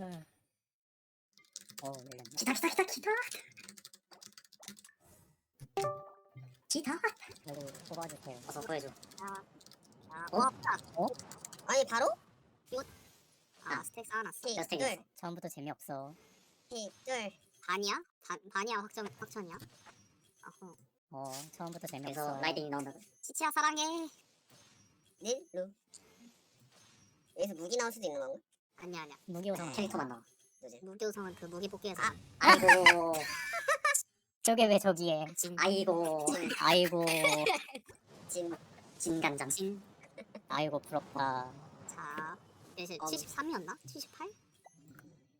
어 열렸네. 기타 기타 기타 기타 기타 저도 뽑아주세요. 어서 보여줘 자, 자, 어? 어? 자, 어? 아니 바로? 아, 아. 스택 쌓아놨어. 몇 스택 둘, 있어? 처음부터 재미없어. 히, 둘. 반이야? 반, 반이야 확정, 확천이야? 어허. 어 처음부터 재미없어. 그래서 라이딩이 나온다고 치치야 사랑해. 네, 루. 여기서 무기 나올 수도 있는 건가? 아니야, 아니야. 무기 오성. 캐릭터만 나와 누지? 무기 우성은 그 무기 뽑기에서. 아. 아이고 저게 왜 저기에? 진, 아이고 아이고 진, 진간장 진. 아이고 부럽다. 자, 이제 어. 73이었나? 78?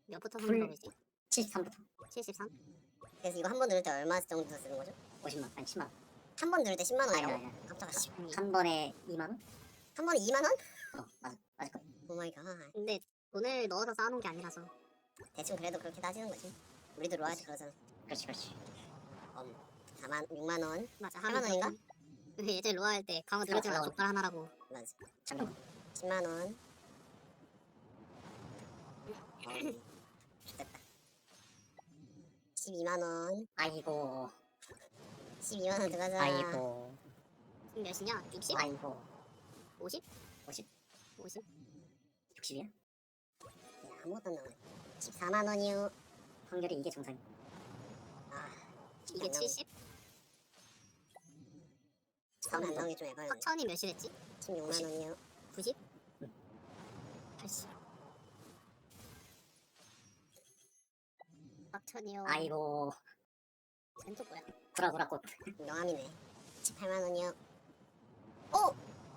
몇부터 불. 성공이지? 73부터 73? 그래서 이거 한 번 누를 때 얼마 정도 쓰는 거죠? 50만 아니 10만 한 번 누를 때 10만 아니 원이라고? 아니 아니 깜짝아. 한 번에 2만 원? 한 번에 2만 원? 어 맞아 맞을 거야 오 마이 갓. 근데 돈을 넣어서 쌓아놓은 게 아니라서 대충 그래도 그렇게 따지는 거지. 우리도 로아지 그러잖아. 그렇지 그렇지 음, 4만, 6만 원. 맞아. 8만 원인가? 예전에 로아 할 때 강화 누를 때마다 족발 하나라고. 맞아. 잠깐만 10만 원. 어, 됐다. 12만 원. 아이고 12만 원 들어가자. 아이고 지금 몇이냐? 60? 아이고 50? 50 50? 60이야? 야, 아무것도 안 나오네. 14만 원이요. 확률이 이게 정상이야 아, 이게 안 나오네. 70? 처음에 안 나오는 게좀 에바였네. 확천이 몇이랬지? 16만 원이요. 90? 응. 80. 확천이요. 아이고 쟤또 뭐야? 구라구라 꽃 명함이네. 18만 원이요.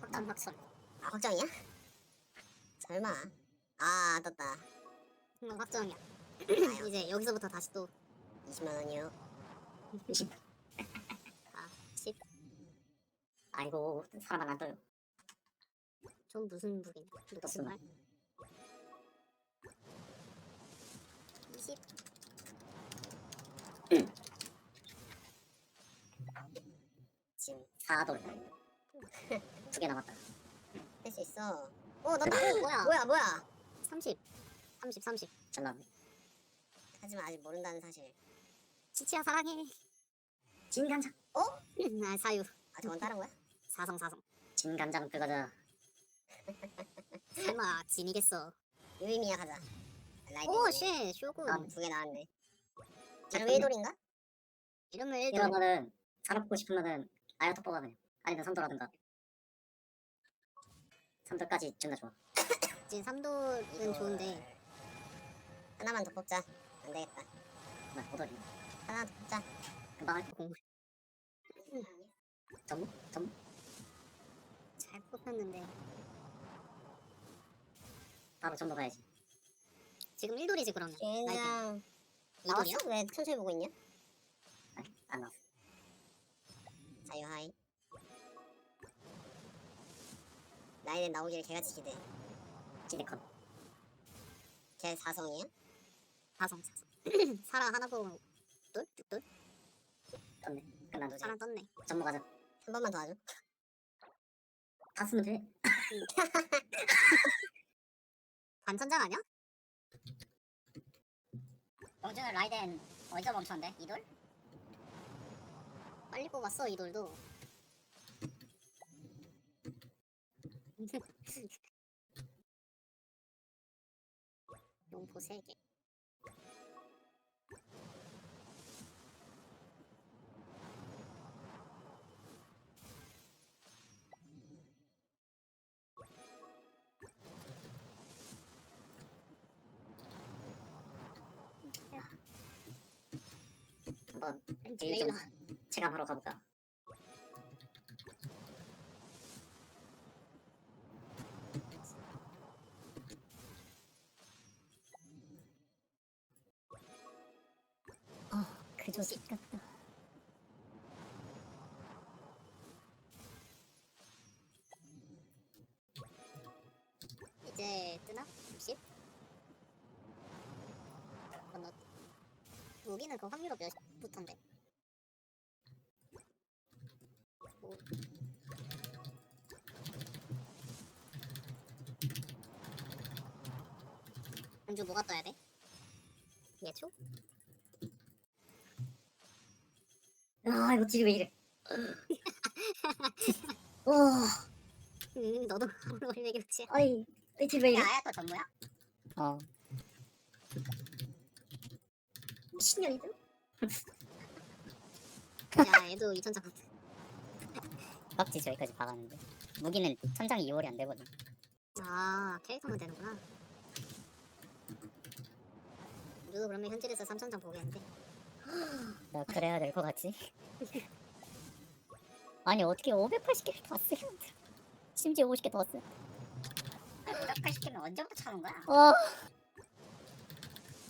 확천 확천. 아, 확정이야? 설마. 아, 떴다. 이건 확정이야. 이제 여기서부터 다시 또 20만 원이요. 20 아, 10. 아이고 사람 안 떠요 좀 무슨 북이냐? 떴으나. 녹슨말? 20. 지금 4돌 두 개 남았다 할 수 있어. 어, 나 오, 뭐야? 뭐야, 뭐야? 30. 30, 30. 잘 나왔네 하지만 아직 모른다는 사실. 치치야 사랑해. 진간장 아, 사유. 아, 저건 다른 거야? 사성 사성. 진간장 들어가자 설마 진이겠어. 유의미야 가자. 라이딩. 오, 쉣. 쇼군. 다음. 두개 나왔네. 자료 일돌인가? 이름을 일단 이러면은 살아보고 싶으면은 아야토 뽑아 그냥 아니면 삼도라든가 삼도까지 존나 좋아 진 3도는 좋은데 하나만 더 뽑자. 안 되겠다. 나 오돌이 하나 더 뽑자. 금방 할 공부 전부? 전부? 잘 뽑혔는데 바로 전부 가야지 지금 1돌이지 그러면. 그냥? 나왔어? 왜 천천히 보고 있냐? 아니 안 나왔어 자유하이. 나이는 나오길 개같이 기대. 찌데컨 걔 사성이야? 사성 사성. 사라 하나 보고 돌? 6돌? 떴네 끝난 사랑 떴네. 전부 가자 한 번만 더 하죠. 다 쓰면 돼 반천장 아니야? 영준은 라이덴 어디서 멈췄는데? 이돌? 빨리 뽑았어 이 돌도. 용포 3개. 한번 레일라. 좀 체감하러 가볼까 그저 집 같다. 이제 뜨나? 60? 건너 무기는 그 확률로 몇부터인데? 오. 공주 뭐가 떠야 돼? 예초? 아 이거 딜이 왜 이래. 와 응 너도 아무로 올리기 그치 아이 딜왜 이래 야 아야 또 전무야? 어. 미친년이들 야 얘도 2000장 같아 깍지 저기까지 박았는데. 무기는 천장이 2월이 안 되거든. 아 캐릭터만 되는구나. 우리도 그러면 현질에서 3000장 보겠는데 나 그래야 될 것 같지? 아니 어떻게 580개를 다 쓰면 심지어 50개 더 쓰. 무력화 시키면 언제부터 차는 거야? 와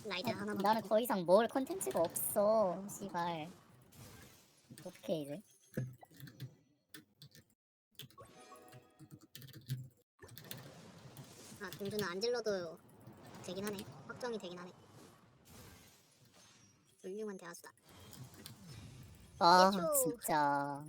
라이드 아, 하나만 나는. 더 이상 먹을 컨텐츠가 없어 씨발 어떻게 이제 아 공주는 안 질러도 되긴 하네 확정이 되긴 하네 훌륭한 대화수다 아 예초. 진짜